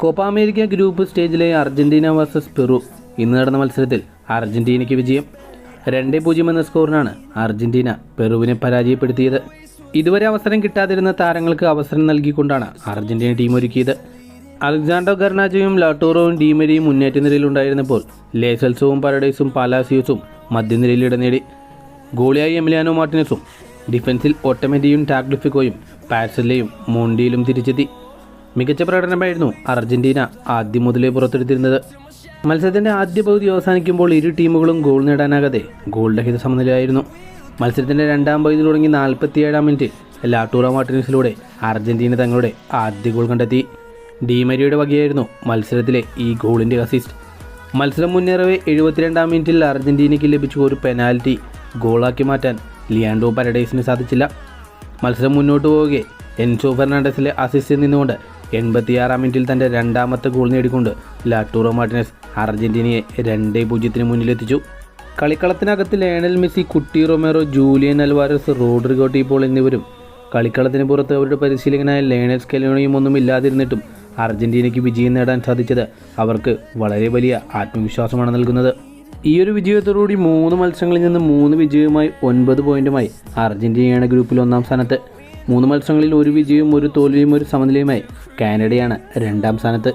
Copa America group സ്റ്റേജിലെ Argentina versus Peru. ഇന്ന് നടന്ന മത്സരത്തിൽ അർജന്റീനയ്ക്ക് വിജയം. രണ്ടേ പൂജ്യം എന്ന സ്കോറിനാണ് അർജന്റീന പെറുവിനെ പരാജയപ്പെടുത്തിയത്. ഇതുവരെ അവസരം കിട്ടാതിരുന്ന താരങ്ങൾക്ക് അവസരം നൽകിക്കൊണ്ടാണ് അർജന്റീന ടീം ഒരുക്കിയത്. അലക്സാണ്ടോ ഗർണാജോയും ലാട്ടോറോവും ഡീമരിയും മുന്നേറ്റ നിരയിലുണ്ടായിരുന്നപ്പോൾ ലേസൽസോവും പാരഡൈസും പാലാസിയോസും മധ്യനിരയിൽ ഇടം നേടി. ഗോളിയായി എമിലിയാനോ മാർട്ടിനസും ഡിഫൻസിൽ ഒട്ടമെറ്റിയും ടാക്ലിഫിക്കോയും പാഴ്സലയും മോണ്ടിയിലും തിരിച്ചെത്തി. മികച്ച പ്രകടനമായിരുന്നു അർജന്റീന ആദ്യം മുതലേ പുറത്തെടുത്തിരുന്നത്. മത്സരത്തിന്റെ ആദ്യ പകുതി അവസാനിക്കുമ്പോൾ ഇരു ടീമുകളും ഗോൾ നേടാനാകാതെ ഗോൾ രഹിത സമനിലയായിരുന്നു. മത്സരത്തിന്റെ രണ്ടാം പകുതി തുടങ്ങി നാൽപ്പത്തിയേഴാം മിനിറ്റ് ലാട്ടൂറ മാർട്ടിനസിലൂടെ അർജന്റീന തങ്ങളുടെ ആദ്യ ഗോൾ കണ്ടെത്തി. ഡിമരിയുടെ വകയായിരുന്നു മത്സരത്തിലെ ഈ ഗോളിന്റെ അസിസ്റ്റ് മത്സരം മുന്നേറവെ എഴുപത്തിരണ്ടാം മിനിറ്റിൽ അർജന്റീനയ്ക്ക് ലഭിച്ച ഒരു പെനാൽറ്റി ഗോളാക്കി മാറ്റാൻ ലിയാൻഡോ പാരഡൈസിന് സാധിച്ചില്ല. മത്സരം മുന്നോട്ട് പോവുകയെ എൻസോ ഫെർണാണ്ടസിലെ അസിസ്റ്റിൽ നിന്നുകൊണ്ട് എൺപത്തിയാറാം മിനിറ്റിൽ തന്റെ രണ്ടാമത്തെ ഗോൾ നേടിക്കൊണ്ട് ലാട്ടൂറോ മാർട്ടിനസ് അർജന്റീനയെ രണ്ടേ പൂജ്യത്തിന് മുന്നിലെത്തിച്ചു. കളിക്കളത്തിനകത്ത് Lionel Messi Cuti Romero Julian Alvarez Rodrigo De Paul എന്നിവരും കളിക്കളത്തിന് പുറത്ത് അവരുടെ പരിശീലകനായ ലയണൽ സ്കെലോണിയും ഒന്നും ഇല്ലാതിരുന്നിട്ടും അർജന്റീനയ്ക്ക് വിജയം നേടാൻ സാധിച്ചത് അവർക്ക് വളരെ വലിയ ആത്മവിശ്വാസമാണ് നൽകുന്നത്. ഈ ഒരു വിജയത്തോടുകൂടി മൂന്ന് മത്സരങ്ങളിൽ നിന്ന് മൂന്ന് വിജയവുമായി ഒൻപത് പോയിന്റുമായി അർജന്റീനയാണ് ഗ്രൂപ്പിൽ ഒന്നാം സ്ഥാനത്ത്. മൂന്ന് മത്സരങ്ങളിൽ ഒരു വിജയവും ഒരു തോൽവിയും ഒരു സമനിലയുമായി കാനഡയാണ് രണ്ടാം സ്ഥാനത്ത്.